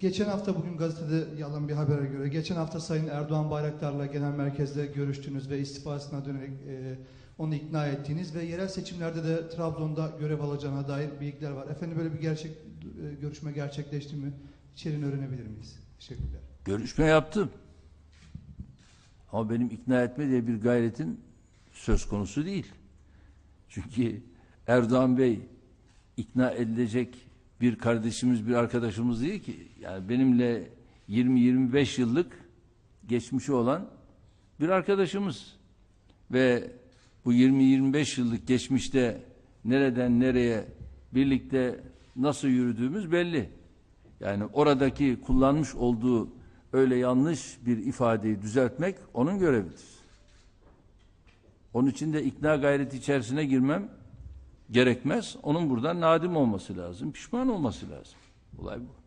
geçen hafta bugün gazetede yalan bir habere göre geçen hafta Sayın Erdoğan Bayraktar'la genel merkezde görüştünüz ve istifasına dönerek e, onu ikna ettiğiniz ve yerel seçimlerde de Trabzon'da görev alacağına dair bilgiler var. Efendim böyle bir gerçek e, görüşme gerçekleşti mi? İçeriğini öğrenebilir miyiz? Teşekkürler. Görüşme yaptım. Ama benim ikna etme diye bir gayretim söz konusu değil. Çünkü Erdoğan Bey ikna edilecek bir kardeşimiz, bir arkadaşımız değil ki. Yani benimle 20-25 yıllık geçmişi olan bir arkadaşımız. Ve bu 20-25 yıllık geçmişte nereden nereye birlikte nasıl yürüdüğümüz belli. Yani oradaki kullanmış olduğu öyle yanlış bir ifadeyi düzeltmek onun görevidir. Onun için de ikna gayreti içerisine girmem gerekmez. Onun buradan nadim olması lazım, pişman olması lazım. Olay bu.